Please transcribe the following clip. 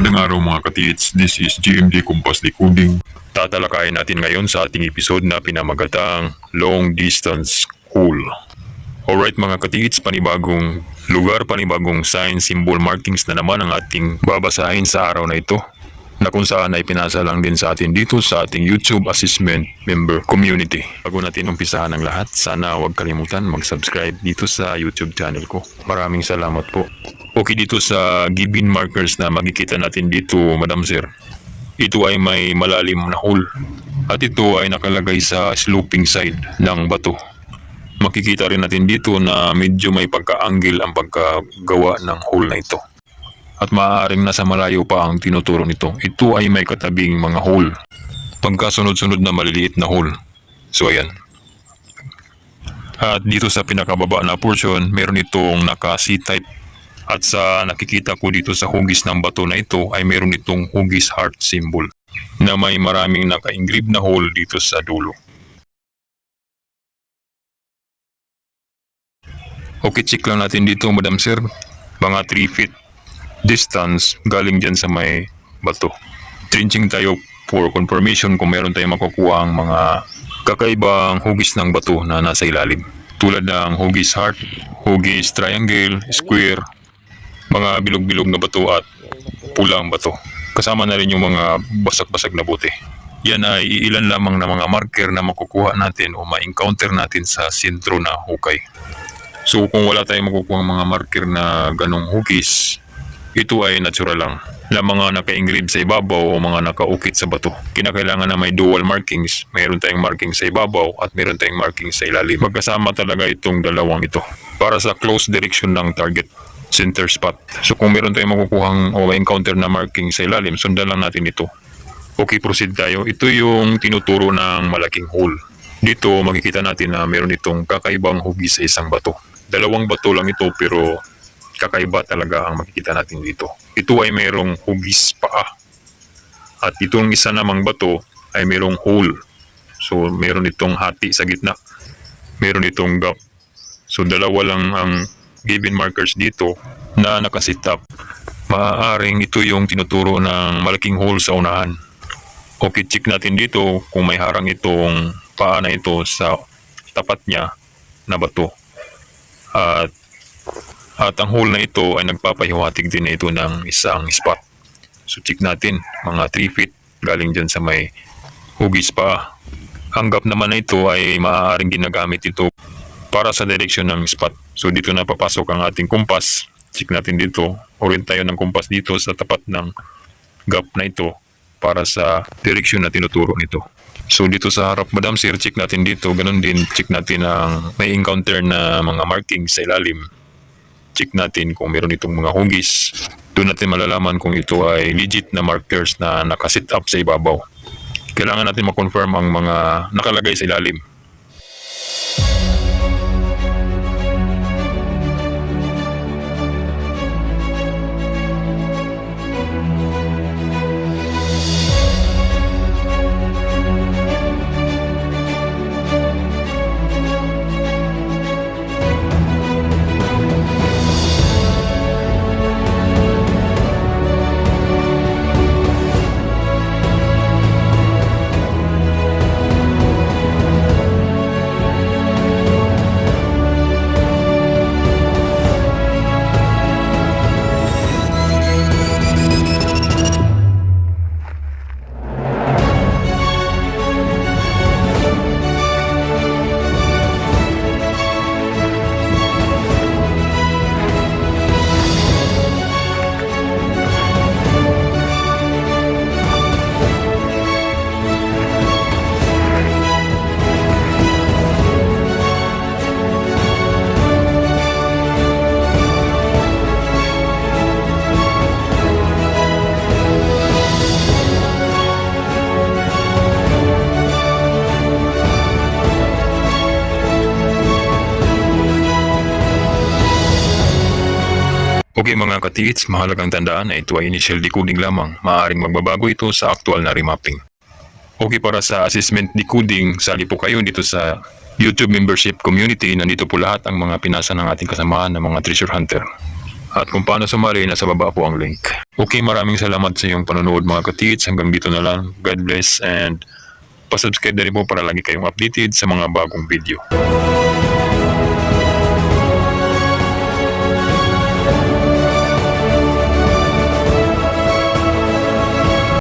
Magandang araw mga katiits, this is GMD Kumpas Decoding. Tatalakayin natin ngayon sa ating episode na pinamagatang Long Distance Cool. Alright mga katiits, panibagong lugar, panibagong sign, symbol, markings na naman ang ating babasahin sa araw na ito na kung saan ay pinasa lang din sa atin dito sa ating YouTube Assessment Member Community. Bago natin umpisahan ang lahat, sana huwag kalimutan mag-subscribe dito sa YouTube channel ko. Maraming salamat po. Okay dito sa given markers na makikita natin dito, Madam Sir. Ito ay may malalim na hole at ito ay nakalagay sa sloping side ng bato. Makikita rin natin dito na medyo may pagka-angle ang pagkagawa ng hole na ito at maaaring nasa malayo pa ang tinuturo nito. Ito ay may katabing mga hole. Pagkasunod-sunod na maliliit na hole. So ayan. At dito sa pinakababa na portion, meron itong naka C-type. At sa nakikita ko dito sa hugis ng bato na ito ay meron itong hugis heart symbol na may maraming naka-engrave na hole dito sa dulo. Okay, check lang natin dito, Madam Sir. Mga 3 feet distance galing dyan sa may bato. Trenching tayo for confirmation kung meron tayong makukuha ang mga kakaibang hugis ng bato na nasa ilalim. Tulad ng hugis heart, hugis triangle, square, mga bilog-bilog na bato at pulang bato. Kasama na rin yung mga basag-basag na buti. Yan ay ilan lamang na mga marker na makukuha natin o ma-encounter natin sa sentro na hukay. So kung wala tayong makukuha mga marker na ganong hugis, ito ay natural lang. Na mga naka-engrave sa ibabaw o mga nakaukit sa bato. Kinakailangan na may dual markings. Mayroon tayong marking sa ibabaw at mayroon tayong marking sa ilalim. Magkasama talaga itong dalawang ito. Para sa close direction ng target center spot. So kung meron tayong makukuhang o encounter na marking sa ilalim, sundan lang natin ito. Okay, proceed tayo. Ito yung tinuturo ng malaking hole. Dito makikita natin na meron itong kakaibang hugis sa isang bato. Dalawang bato lang ito pero kakaiba talaga ang makikita natin dito. Ito ay mayroong hugis paa. At itong isa namang bato ay mayroong hole. So meron itong hati sa gitna. Meron itong gap. So dalawa lang ang given markers dito na nakasit up. Maaaring ito yung tinuturo ng malaking hole sa unahan. Okay, check natin dito kung may harang itong paa na ito sa tapat niya na bato. At at ang hole na ito ay nagpapahiwatig din ito ng isang spot. So check natin, mga 3 feet galing dyan sa may hugis pa. Ang gap naman na ito ay maaaring ginagamit ito para sa direksyon ng spot. So dito na papasok ang ating kumpas. Check natin dito. Orient tayo ng kumpas dito sa tapat ng gap na ito para sa direksyon na tinuturo nito. So dito sa harap Madam Sir, check natin dito. Ganun din, check natin ang may encounter na mga markings sa ilalim check natin kung meron itong mga hugis. Doon natin malalaman kung ito ay legit na markers na nakasit up sa ibabaw. Kailangan natin makonfirm ang mga nakalagay sa ilalim. Okay mga katiits, mahalagang tandaan na ito ay initial decoding lamang. Maaaring magbabago ito sa actual na remapping. Okay para sa assessment decoding, sali po kayo dito sa YouTube membership community. Nandito po lahat ang mga pinasa ng ating kasamahan ng mga treasure hunter. At kung paano sumali, nasa baba po ang link. Okay, maraming salamat sa iyong panonood mga katits. Hanggang dito na lang. God bless and pasubscribe na rin po para lagi kayong updated sa mga bagong video.